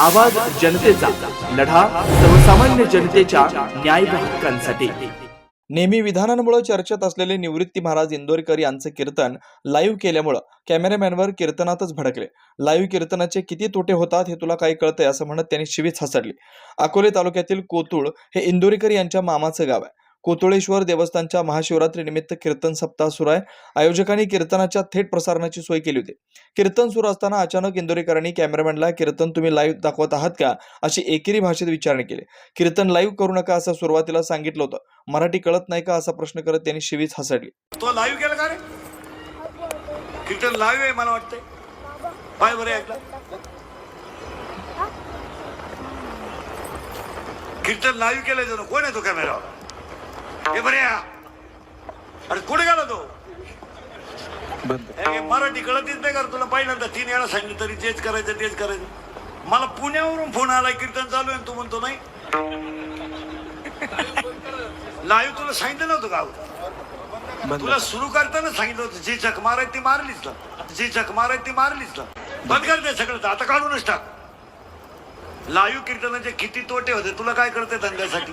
आवाज जनतेचा लढा सर्वसामान्य जनतेच्या न्याय हक्कांसाठी. नेहमी विधानांमुळे चर्चेत असलेले निवृत्ती महाराज इंदोरकर यांचं कीर्तन लाईव्ह केल्यामुळं कॅमेरामॅनवर कीर्तनातच भडकले. लाईव्ह कीर्तनाचे किती तोटे होतात हे तुला काही कळतंय? असं म्हणत त्यांनी शिवीच हसडली अकोले तालुक्यातील कोतुळ हे इंदोरीकर यांच्या मामाचं गाव आहे. कोतुळेश्वर देवस्थानच्या महाशिवरात्रीनिमित्त कीर्तन सप्ताह सुरू आहे. आयोजकांनी कीर्तनाच्या थेट प्रसारणाची सोय केली होती. कीर्तन सुरू असताना अचानक इंदोरीकरांनी कॅमेरामॅनला कीर्तन तुम्ही लाईव्ह दाखवत आहात का? अशी एकेरी भाषेत विचारणे केली. कीर्तन लाईव्ह करू नका असं सुरुवातीला सांगितलं होतं. मराठी कळत नाही का असा प्रश्न करत त्यांनी शिवीच हसडली. तो लाईव्ह केला का रे? कीर्तन लाईव्ह आहे मला वाटतंय. काय बरे ऐकलं. कीर्तन लाईव्ह केलं कोण आहे तो कॅमेरावर हे बरे अरे कुठे गेला तो हे मराठी कळतच नाही कर तुला पहिल्यांदा तीन वेळा सांगितलं तरी तेच करायचं तेच करायचं मला पुण्यावरून फोन आलाय कीर्तन चालू आहे तू म्हणतो नाही लाईव्ह तुला सांगितलं नव्हतं गाव तुला सुरू करताना सांगितलं होतं जी चक मारायची ती मारलीच ना जी चक मारायची ती मारलीच ना बंद कर ते सगळं आता काढूनच टाक लाईव्ह कीर्तनाचे किती तोटे होते तुला काय करते धंद्यासाठी